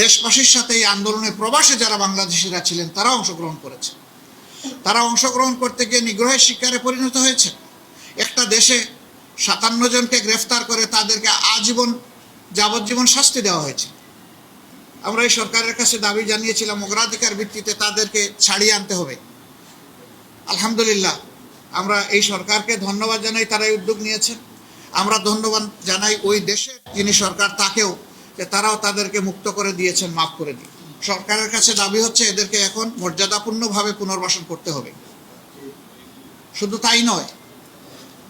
দেশবাসীর সাথে এই আন্দোলনে প্রবাসে যারা বাংলাদেশিরা ছিলেন, তারা অংশগ্রহণ করেছে। তারা অংশগ্রহণ করতে গিয়ে নিগ্রহের শিকারে পরিণত হয়েছে। একটা দেশে সাতান্ন জনকে গ্রেফতার করে তাদেরকে আজীবন যাবজ্জীবন শাস্তি দেওয়া হয়েছে। আমরা এই সরকারের কাছে দাবি জানিয়েছিলাম, অগ্রাধিকার ভিত্তিতে তাদেরকে ছাড়িয়ে আনতে হবে। আলহামদুলিল্লাহ, আমরা এই সরকারকে ধন্যবাদ জানাই তারা উদ্যোগ নিয়েছেন আমরা ধন্যবাদ জানাই ওই দেশের যিনি সরকার, তাকেও যে তারাও তাদেরকে মুক্ত করে দিয়েছেন, মাফ করে দিয়ে সরকারের কাছে দাবি হচ্ছে এদেরকে এখন মর্যাদাপূর্ণভাবে পুনর্বাসন করতে হবে। শুধু তাই নয়,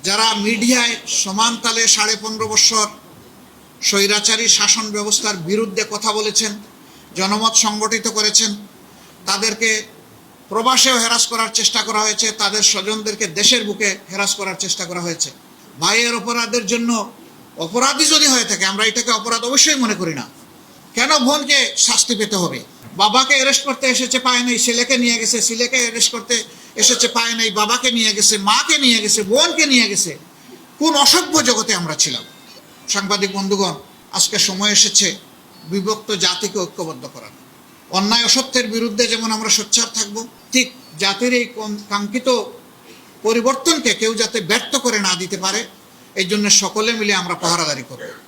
যারা মিডিয়ায় সমান তালে সাড়ে পনেরো বৎসর স্বৈরাচারী শাসন ব্যবস্থার বিরুদ্ধে কথা বলেছেন, জনমত সংগঠিত করেছেন, তাদেরকে প্রবাসেও হেরাস করার চেষ্টা করা হয়েছে, তাদের স্বজনদেরকে দেশের বুকে হেরাস করার চেষ্টা করা হয়েছে। ভাইয়ের অপরাধের জন্য অপরাধী যদি হয়ে থাকে, আমরা এটাকে অপরাধ অবশ্যই মনে করি না। কেন বোনকে শাস্তি পেতে হবে? বাবাকে অ্যারেস্ট করতে এসেছে, পায় নাই, ছেলেকে নিয়ে গেছে, ছেলেকে অ্যারেস্ট করতে এসেছে, পায় নাই, বাবাকে নিয়ে গেছে, মাকে নিয়ে গেছে, বোনকে নিয়ে গেছে। কোন অসভ্য জগতে আমরা ছিলাম। সাংবাদিক বন্ধুগণ, আজকে সময় এসেছে বিভক্ত জাতিকে ঐক্যবদ্ধ করার। অন্যায় অসত্যের বিরুদ্ধে যেমন আমরা সোচ্চার থাকব, ঠিক জাতির এই কাঙ্ক্ষিত পরিবর্তনকে কেউ যাতে ব্যর্থ করে না দিতে পারে এই জন্য সকলে মিলে আমরা পাহারাদারি করব।